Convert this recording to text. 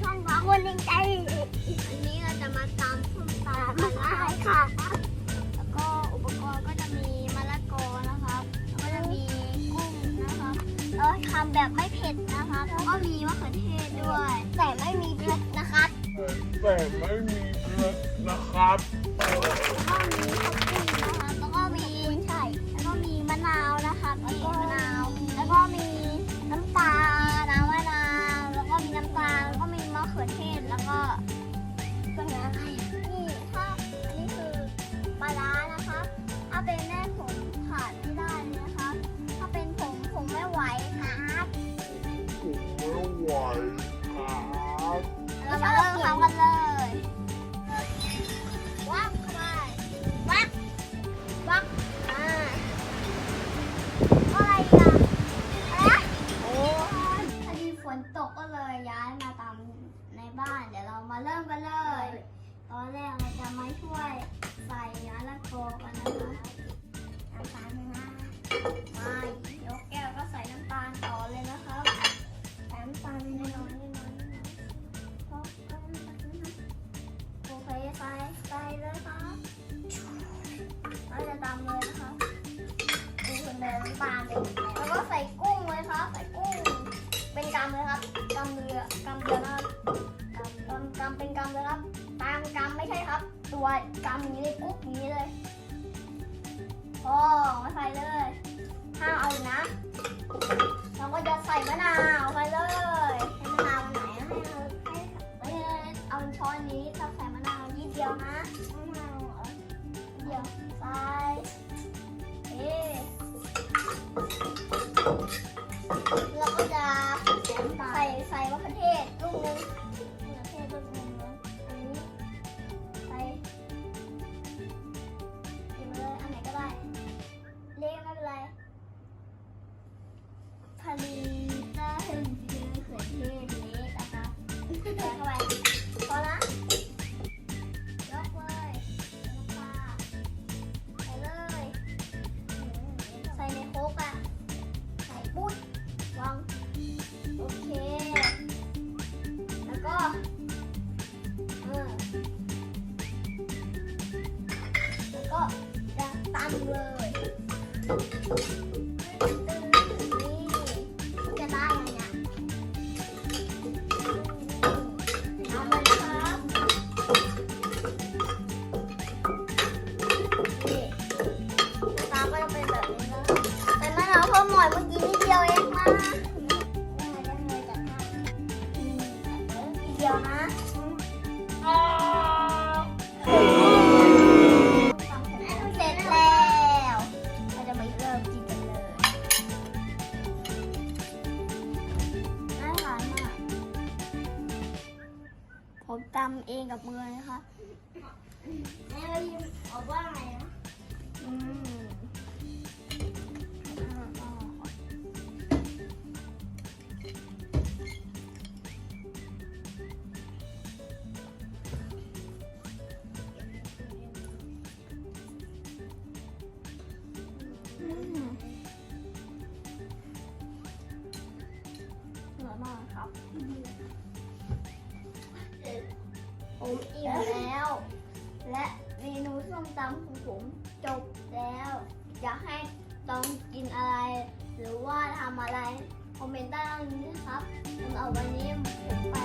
ช่องน้องวันนี้ได้นี้เราจะมาตามส้มตำสมาค่ะ แล้วก็อุปกรณ์ก็จะมีมะละกอนะครับก็จะมีกุ้งนะครับแล้วทำแบบไม่เผ็ดนะคะแล้ก็มีมะเขือเทศด้วย แต่ไม่มีเผ็ดนะคะแต่ไม่มีเผ็ดนะครับแล้วก็มีข้าวปุ้นนะคะแล้วก็มีไข่แล้วก็มีมะนาวนะคะแล้วก็ วครับเรามาเริ่มทำกันเลยวักเข้าไปวักวักอ่าอะไรอะอะไรนะโอ้ยพอดีฝนตกก็เลยย้ายมาตามในบ้าน เดี๋ยวเรามาเริ่มกันเลย ตอนแรกเราจะมาช่วยใส่มะละกอกันนะคะน้ำตาลนะม ครับตัวกำอย่างนี้เลยกุ๊กอย่างนี้เลยโอ้มาใส่เลยห้ามเอาอีกนะ เราก็จะใส่มะนาวไปเลย ใส่เข้าไปพอละยกเลยน้ำปลาใส่เลย ใส่ในโคกอะ ใส่ปุ๊บวางโอเค แล้วก็เออแล้วก็จะตำเลย ผมตำเองกับมือนะคะแม่ยิมบอกว่าไงนะอืมอ่าอืมอร่อยมากครับ ผมอิ่มแล้ว และเมนูส้มตำของผมจบแล้ว อยากให้ต้องกินอะไร หรือว่าทำอะไร คอมเมนต์ใต้ล่างนี้นะครับสำหรับวันนี้ผมไป